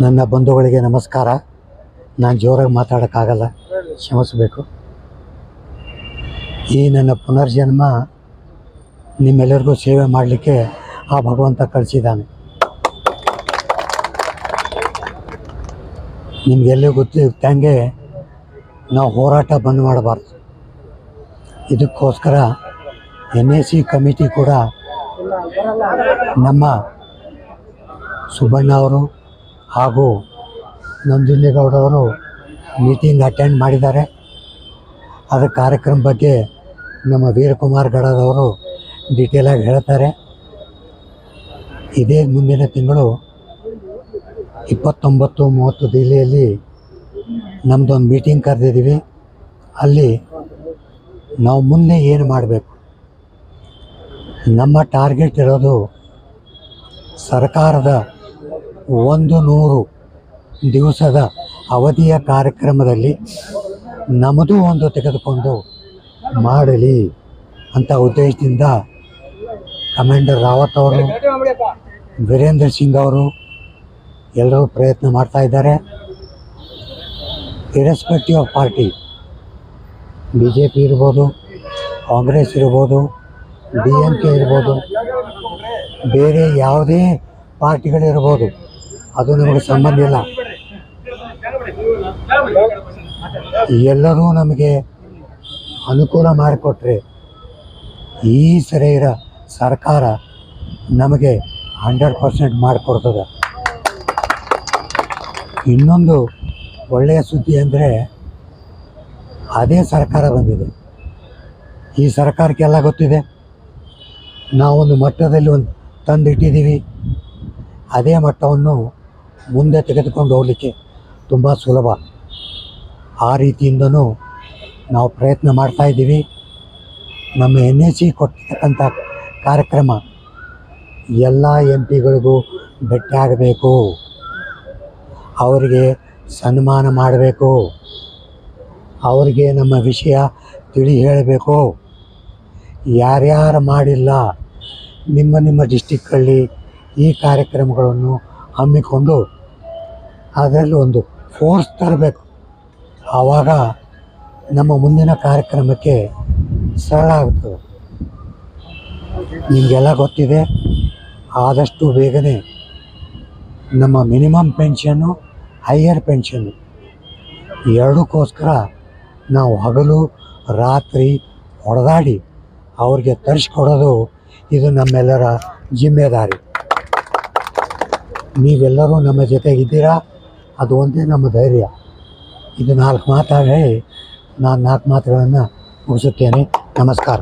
ನನ್ನ ಬಂಧುಗಳಿಗೆ ನಮಸ್ಕಾರ. ನಾನು ಜೋರಾಗಿ ಮಾತಾಡೋಕ್ಕಾಗಲ್ಲ. ಕ್ಷಮಿಸಬೇಕು. ಈ ನನ್ನ ಪುನರ್ಜನ್ಮ ನಿಮ್ಮೆಲ್ಲರಿಗೂ ಸೇವೆ ಮಾಡಲಿಕ್ಕೆ ಆ ಭಗವಂತ ಕಳಿಸಿದ್ದಾನೆ. ನಿಮಗೆಲ್ಲೂ ಗೊತ್ತಿದ್ದಂಗೆ ನಾವು ಹೋರಾಟ ಬಂದ್ ಮಾಡಬಾರ್ದು. ಇದಕ್ಕೋಸ್ಕರ ಎನ್ ಎ ಸಿ ಕಮಿಟಿ ಕೂಡ ನಮ್ಮ ಸುಬ್ಬಣ್ಣ ಅವರು ಹಾಗೂ ನಂಜುಂಡೇಗೌಡವರು ಮೀಟಿಂಗ್ ಅಟೆಂಡ್ ಮಾಡಿದ್ದಾರೆ. ಅದರ ಕಾರ್ಯಕ್ರಮ ಬಗ್ಗೆ ನಮ್ಮ ವೀರಕುಮಾರ್ ಗಡದವರು ಡೀಟೇಲಾಗಿ ಹೇಳ್ತಾರೆ. ಇದೇ ಮುಂದಿನ ತಿಂಗಳು ಇಪ್ಪತ್ತೊಂಬತ್ತು ಮೂವತ್ತು ದಿಲ್ಲಿಯಲ್ಲಿ ನಮ್ಮದೊಂದು ಮೀಟಿಂಗ್ ಕರೆದಿದ್ದೀವಿ. ಅಲ್ಲಿ ನಾವು ಮುಂದೆ ಏನು ಮಾಡಬೇಕು? ನಮ್ಮ ಟಾರ್ಗೆಟ್ ಇರೋದು ಸರ್ಕಾರದ ಒಂದು ನೂರು ದಿವಸದ ಅವಧಿಯ ಕಾರ್ಯಕ್ರಮದಲ್ಲಿ ನಮ್ಮದು ಒಂದು ತೆಗೆದುಕೊಂಡು ಮಾಡಲಿ ಅಂತ ಉದ್ದೇಶದಿಂದ ಕಮಾಂಡರ್ ರಾವತ್ ಅವರು, ವೀರೇಂದ್ರ ಸಿಂಗ್ ಅವರು ಎಲ್ಲರೂ ಪ್ರಯತ್ನ ಮಾಡ್ತಾ ಇದ್ದಾರೆ. Irrespective of party B J P ಇರ್ಬೋದು, ಕಾಂಗ್ರೆಸ್ ಇರ್ಬೋದು, ಡಿ ಎಂ ಕೆ ಇರ್ಬೋದು, ಬೇರೆ ಯಾವುದೇ ಪಾರ್ಟಿಗಳಿರ್ಬೋದು ಅದು ನಮಗೆ ಸಂಬಂಧ ಇಲ್ಲ. ಎಲ್ಲರೂ ನಮಗೆ ಅನುಕೂಲ ಮಾಡಿಕೊಟ್ರೆ ಈ ಸರಿ ಇರೋ ಸರ್ಕಾರ ನಮಗೆ ಹಂಡ್ರೆಡ್ ಪರ್ಸೆಂಟ್ ಮಾಡಿಕೊಡ್ತದೆ. ಇನ್ನೊಂದು ಒಳ್ಳೆಯ ಸುದ್ದಿ ಅಂದರೆ ಅದೇ ಸರ್ಕಾರ ಬಂದಿದೆ. ಈ ಸರ್ಕಾರಕ್ಕೆಲ್ಲ ಗೊತ್ತಿದೆ. ನಾವೊಂದು ಮಟ್ಟದಲ್ಲಿ ಒಂದು ತಂದಿಟ್ಟಿದ್ದೀವಿ. ಅದೇ ಮಟ್ಟವನ್ನು ಮುಂದೆ ತೆಗೆದುಕೊಂಡು ಹೋಗಲಿಕ್ಕೆ ತುಂಬ ಸುಲಭ. ಆ ರೀತಿಯಿಂದನೂ ನಾವು ಪ್ರಯತ್ನ ಮಾಡ್ತಾ ಇದ್ದೀವಿ. ನಮ್ಮ ಎನ್ ಎ ಸಿ ಕೊಟ್ಟಿರ್ತಕ್ಕಂಥ ಕಾರ್ಯಕ್ರಮ ಎಲ್ಲ ಎಂ ಪಿಗಳಿಗೂ ಭೇಟಿಯಾಗಬೇಕು ಅವರಿಗೆ ಸನ್ಮಾನ ಮಾಡಬೇಕು. ಅವರಿಗೆ ನಮ್ಮ ವಿಷಯ ತಿಳಿ ಹೇಳಬೇಕು. ಯಾರ್ಯಾರು ಮಾಡಿಲ್ಲ ನಿಮ್ಮ ನಿಮ್ಮ ಡಿಸ್ಟಿಕ್ಕಲ್ಲಿ ಈ ಕಾರ್ಯಕ್ರಮಗಳನ್ನು ಹಮ್ಮಿಕೊಂಡು ಅದರಲ್ಲಿ ಒಂದು ಫೋರ್ಸ್ ತರಬೇಕು. ಆವಾಗ ನಮ್ಮ ಮುಂದಿನ ಕಾರ್ಯಕ್ರಮಕ್ಕೆ ಸರಳ ಆಗ್ತದೆ. ನಿಮಗೆಲ್ಲ ಗೊತ್ತಿದೆ, ಆದಷ್ಟು ಬೇಗನೆ ನಮ್ಮ ಮಿನಿಮಮ್ ಪೆನ್ಷನ್ನು ಹೈಯರ್ ಪೆನ್ಷನ್ನು ಎರಡಕ್ಕೋಸ್ಕರ ನಾವು ಹಗಲು, ರಾತ್ರಿ ಹೊಡೆದಾಡಿ ಅವ್ರಿಗೆ ತರಿಸ್ಕೊಡೋದು ಇದು ನಮ್ಮೆಲ್ಲರ ಜಿಮ್ಮೆದಾರಿ. ನೀವೆಲ್ಲರೂ ನಮ್ಮ ಜೊತೆಗಿದ್ದೀರಾ ಅದು ಒಂದೇ ನಮ್ಮ ಧೈರ್ಯ. ಇದು ನಾಲ್ಕು ಮಾತಾಡಿ ನಾನು ನಾಲ್ಕು ಮಾತುಗಳನ್ನು ಮುಗಿಸುತ್ತೇನೆ. ನಮಸ್ಕಾರ.